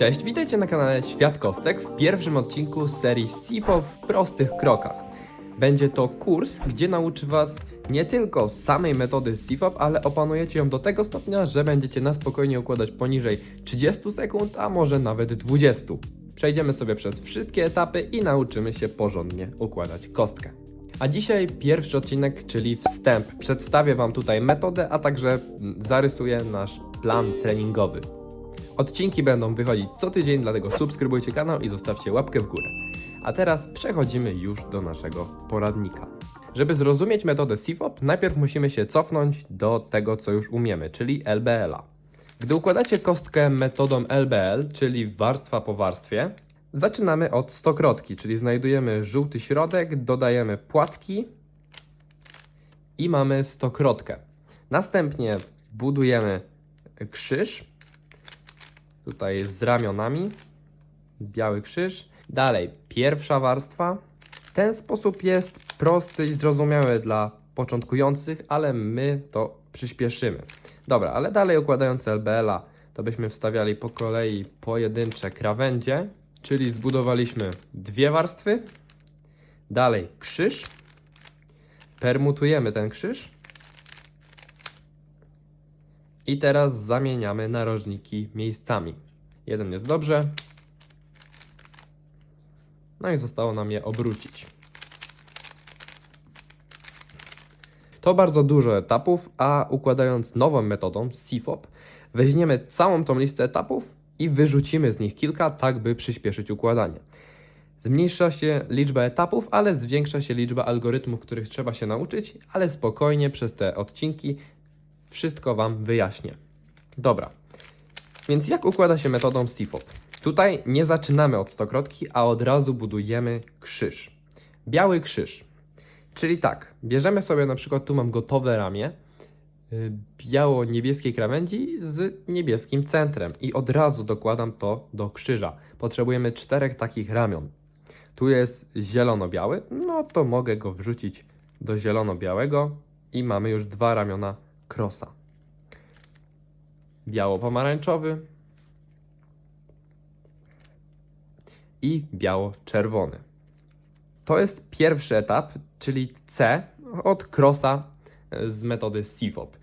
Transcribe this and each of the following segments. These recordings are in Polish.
Cześć, witajcie na kanale Świat Kostek w pierwszym odcinku serii SIFO w prostych krokach. Będzie to kurs, gdzie nauczy Was nie tylko samej metody SIFOP, ale opanujecie ją do tego stopnia, że będziecie na spokojnie układać poniżej 30 sekund, a może nawet 20. Przejdziemy sobie przez wszystkie etapy i nauczymy się porządnie układać kostkę. A dzisiaj pierwszy odcinek, czyli wstęp. Przedstawię Wam tutaj metodę, a także zarysuję nasz plan treningowy. Odcinki będą wychodzić co tydzień, dlatego subskrybujcie kanał i zostawcie łapkę w górę. A teraz przechodzimy już do naszego poradnika. Żeby zrozumieć metodę SIFOP, najpierw musimy się cofnąć do tego, co już umiemy, czyli LBL-a. Gdy układacie kostkę metodą LBL, czyli warstwa po warstwie, zaczynamy od stokrotki, czyli znajdujemy żółty środek, dodajemy płatki i mamy stokrotkę. Następnie budujemy krzyż, tutaj z ramionami, biały krzyż. Dalej, pierwsza warstwa. Ten sposób jest prosty i zrozumiały dla początkujących, ale my to przyspieszymy. Dobra, ale dalej układając LBL-a, to byśmy wstawiali po kolei pojedyncze krawędzie, czyli zbudowaliśmy dwie warstwy. Dalej krzyż. Permutujemy ten krzyż. I teraz zamieniamy narożniki miejscami. Jeden jest dobrze. No i zostało nam je obrócić. To bardzo dużo etapów, a układając nową metodą SIFOP, weźmiemy całą tą listę etapów i wyrzucimy z nich kilka, tak by przyspieszyć układanie. Zmniejsza się liczba etapów, ale zwiększa się liczba algorytmów, których trzeba się nauczyć, ale spokojnie przez te odcinki wszystko Wam wyjaśnię. Dobra, więc jak układa się metodą SIFOP? Tutaj nie zaczynamy od stokrotki, a od razu budujemy krzyż. Biały krzyż. Czyli tak, bierzemy sobie na przykład, tu mam gotowe ramię y, biało-niebieskiej krawędzi z niebieskim centrem i od razu dokładam to do krzyża. Potrzebujemy czterech takich ramion. Tu jest zielono-biały, no to mogę go wrzucić do zielono-białego i mamy już dwa ramiona krosa. Biało-pomarańczowy i biało-czerwony. To jest pierwszy etap, czyli C od krosa e, z metody SIFOP.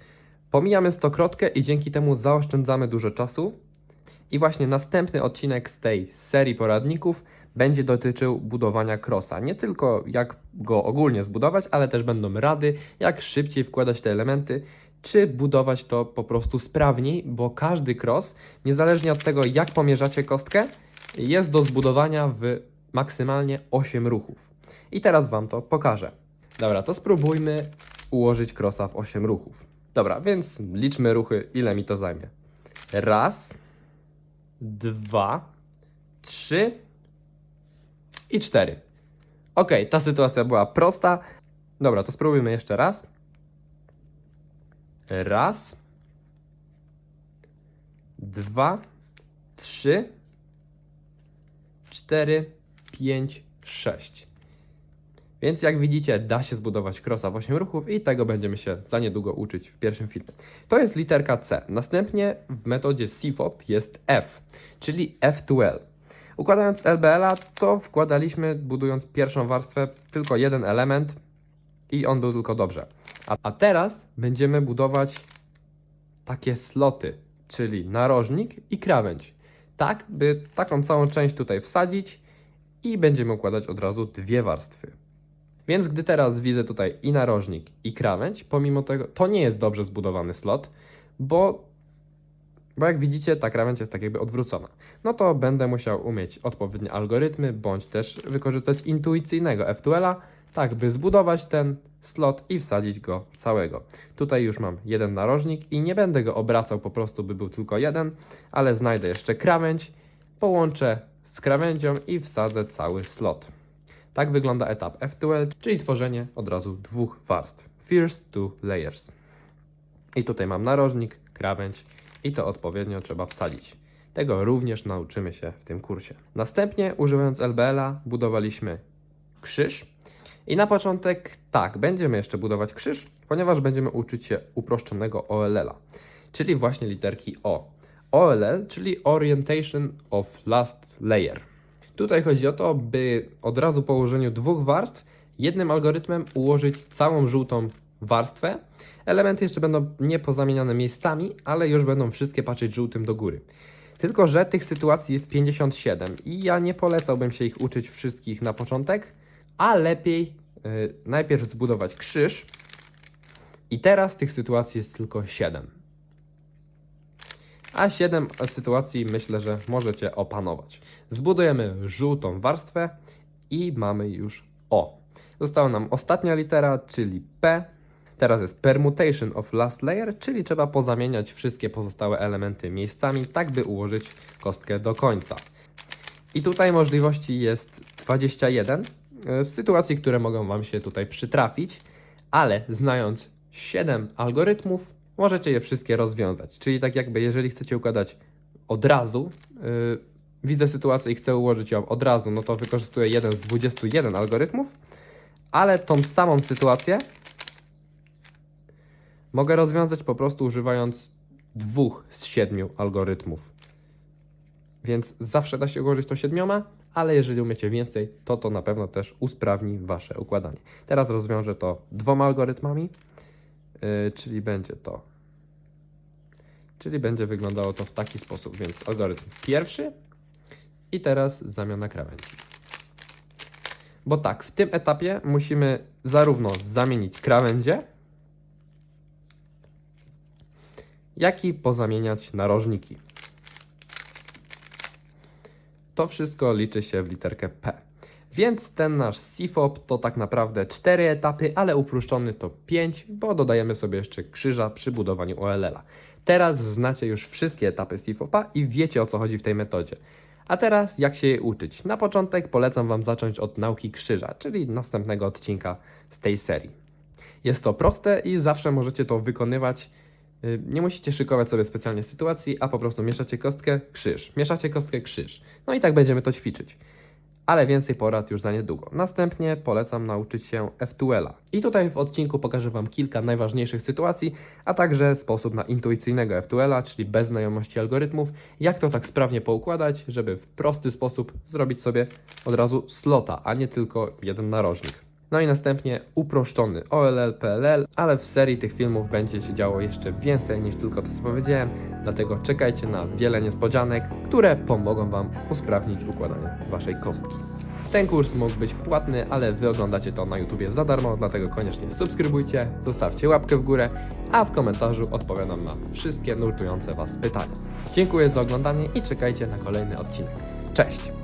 Pomijamy stokrotkę i dzięki temu zaoszczędzamy dużo czasu. I właśnie następny odcinek z tej serii poradników będzie dotyczył budowania krosa. Nie tylko jak go ogólnie zbudować, ale też będą rady, jak szybciej wkładać te elementy, czy budować to po prostu sprawniej, bo każdy cross, niezależnie od tego jak pomierzacie kostkę, jest do zbudowania w maksymalnie 8 ruchów. I teraz Wam to pokażę. Dobra, to spróbujmy ułożyć krosa w 8 ruchów. Dobra, więc liczmy ruchy, ile mi to zajmie. Raz, dwa, trzy i cztery. Ok, ta sytuacja była prosta. Dobra, to spróbujmy jeszcze raz. Raz, dwa, trzy, cztery, pięć, sześć. Więc jak widzicie, da się zbudować krosa w 8 ruchów i tego będziemy się za niedługo uczyć w pierwszym filmie. To jest literka C. Następnie w metodzie SIFOP jest F, czyli F2L. Układając LBL-a, to wkładaliśmy, budując pierwszą warstwę, tylko jeden element i on był tylko dobrze. A, teraz będziemy budować takie sloty, czyli narożnik i krawędź. Tak, by taką całą część tutaj wsadzić i będziemy układać od razu dwie warstwy. Więc gdy teraz widzę tutaj i narożnik, i krawędź, pomimo tego, to nie jest dobrze zbudowany slot, bo, bo jak widzicie, ta krawędź jest tak jakby odwrócona. No to będę musiał umieć odpowiednie algorytmy, bądź też wykorzystać intuicyjnego F2L-a, tak by zbudować ten slot i wsadzić go całego. Tutaj już mam jeden narożnik i nie będę go obracał po prostu, by był tylko jeden, ale znajdę jeszcze krawędź, połączę z krawędzią i wsadzę cały slot. Tak wygląda etap F2L, czyli tworzenie od razu dwóch warstw. First two layers. I tutaj mam narożnik, krawędź i to odpowiednio trzeba wsadzić. Tego również nauczymy się w tym kursie. Następnie, używając LBL-a, budowaliśmy krzyż. I na początek, tak, będziemy jeszcze budować krzyż, ponieważ będziemy uczyć się uproszczonego OLL-a, czyli właśnie literki O. OLL, czyli Orientation of Last Layer. Tutaj chodzi o to, by od razu po ułożeniu dwóch warstw jednym algorytmem ułożyć całą żółtą warstwę. Elementy jeszcze będą nie pozamieniane miejscami, ale już będą wszystkie patrzeć żółtym do góry. Tylko, że tych sytuacji jest 57 i ja nie polecałbym się ich uczyć wszystkich na początek, a lepiej y, najpierw zbudować krzyż i teraz tych sytuacji jest tylko 7. A 7 sytuacji myślę, że możecie opanować. Zbudujemy żółtą warstwę i mamy już O. Została nam ostatnia litera, czyli P. Teraz jest permutation of last layer, czyli trzeba pozamieniać wszystkie pozostałe elementy miejscami, tak by ułożyć kostkę do końca. I tutaj możliwości jest 21 e, w sytuacji, które mogą Wam się tutaj przytrafić, ale znając 7 algorytmów, możecie je wszystkie rozwiązać. Czyli tak jakby, jeżeli chcecie układać od razu, yy, widzę sytuację i chcę ułożyć ją od razu, no to wykorzystuję jeden z 21 algorytmów, ale tą samą sytuację mogę rozwiązać po prostu używając dwóch z siedmiu algorytmów. Więc zawsze da się ułożyć to siedmioma, ale jeżeli umiecie więcej, to to na pewno też usprawni Wasze układanie. Teraz rozwiążę to dwoma algorytmami, yy, czyli będzie to. Czyli będzie wyglądało to w taki sposób, więc algorytm pierwszy i teraz zamiana krawędzi. Bo tak, w tym etapie musimy zarówno zamienić krawędzie, jak i pozamieniać narożniki. To wszystko liczy się w literkę P. Więc ten nasz CFOP to tak naprawdę 4 etapy, ale uproszczony to 5, bo dodajemy sobie jeszcze krzyża przy budowaniu OLL-a. Teraz znacie już wszystkie etapy CFOP-a i wiecie o co chodzi w tej metodzie. A teraz jak się jej uczyć? Na początek polecam Wam zacząć od nauki krzyża, czyli następnego odcinka z tej serii. Jest to proste i zawsze możecie to wykonywać. Y, Nie musicie szykować sobie specjalnie sytuacji, a po prostu mieszacie kostkę, krzyż, mieszacie kostkę, krzyż. No i tak będziemy to ćwiczyć. Ale więcej porad już za niedługo. Następnie polecam nauczyć się F2L-a. I tutaj w odcinku pokażę Wam kilka najważniejszych sytuacji, a także sposób na intuicyjnego F2L-a, czyli bez znajomości algorytmów, jak to tak sprawnie poukładać, żeby w prosty sposób zrobić sobie od razu slota, a nie tylko jeden narożnik. No i następnie uproszczony OLL, PLL, ale w serii tych filmów będzie się działo jeszcze więcej niż tylko to, co powiedziałem, dlatego czekajcie na wiele niespodzianek, które pomogą Wam usprawnić układanie Waszej kostki. Ten kurs mógł być płatny, ale Wy oglądacie to na YouTubie za darmo, dlatego koniecznie subskrybujcie, zostawcie łapkę w górę, a w komentarzu odpowiadam na wszystkie nurtujące Was pytania. Dziękuję za oglądanie i czekajcie na kolejny odcinek. Cześć!